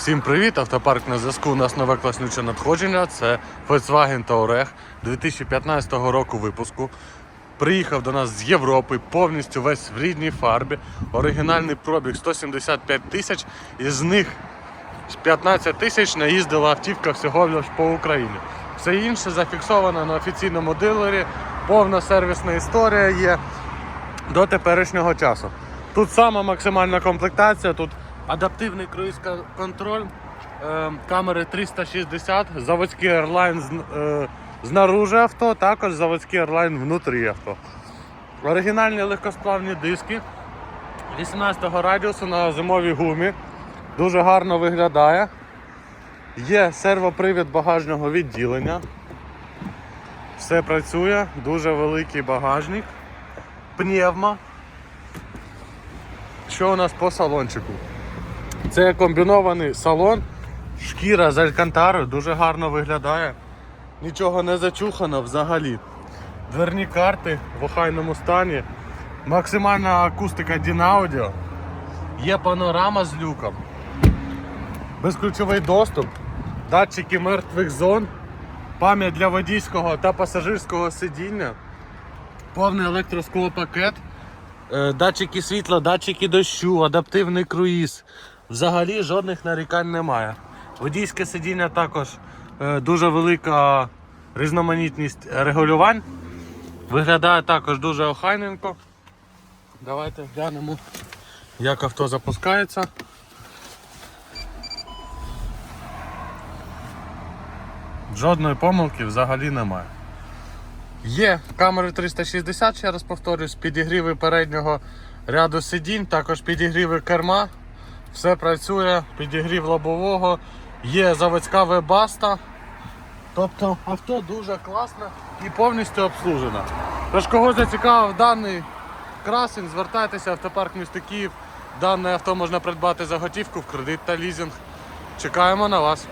Всім привіт! Автопарк на зв'язку. У нас нове класнюче надходження. Це Volkswagen Touareg 2015 року випуску. Приїхав до нас з Європи, повністю весь в рідній фарбі. Оригінальний пробіг 175 тисяч, із них 15 тисяч наїздила автівка всього лиш по Україні. Все інше зафіксовано на офіційному дилері, повна сервісна історія є до теперішнього часу. Тут сама максимальна комплектація, тут адаптивний круїз-контроль, е, камери 360, заводський Airline е, знаружи авто, також заводський Airline внутрі авто. Оригінальні легкосплавні диски 18-го радіусу на зимовій гумі. Дуже гарно виглядає. Є сервопривід багажного відділення. Все працює, дуже великий багажник. Пневма. Що у нас по салончику? Це комбінований салон, шкіра з алькантари, дуже гарно виглядає. Нічого не зачухано взагалі. Дверні карти в охайному стані. Максимальна акустика Дінаудіо. Є панорама з люком. Безключовий доступ, датчики мертвих зон, пам'ять для водійського та пасажирського сидіння, повний електросклопакет, е, датчики світла, датчики дощу, адаптивний круїз. Взагалі жодних нарікань немає. Водійське сидіння також е, дуже велика різноманітність регулювань. Виглядає також дуже охайненько. Давайте глянемо, як авто запускається. Жодної помилки взагалі немає. Є камери 360, ще раз повторюсь, підігріви переднього ряду сидінь, також підігріви керма. Все працює, підігрів лобового, є заводська вебаста. Тобто авто дуже класне і повністю обслужене. Тож кого зацікавив даний красень, звертайтеся в автопарк міста Київ. Дане авто можна придбати за готівку в кредит та лізинг. Чекаємо на вас.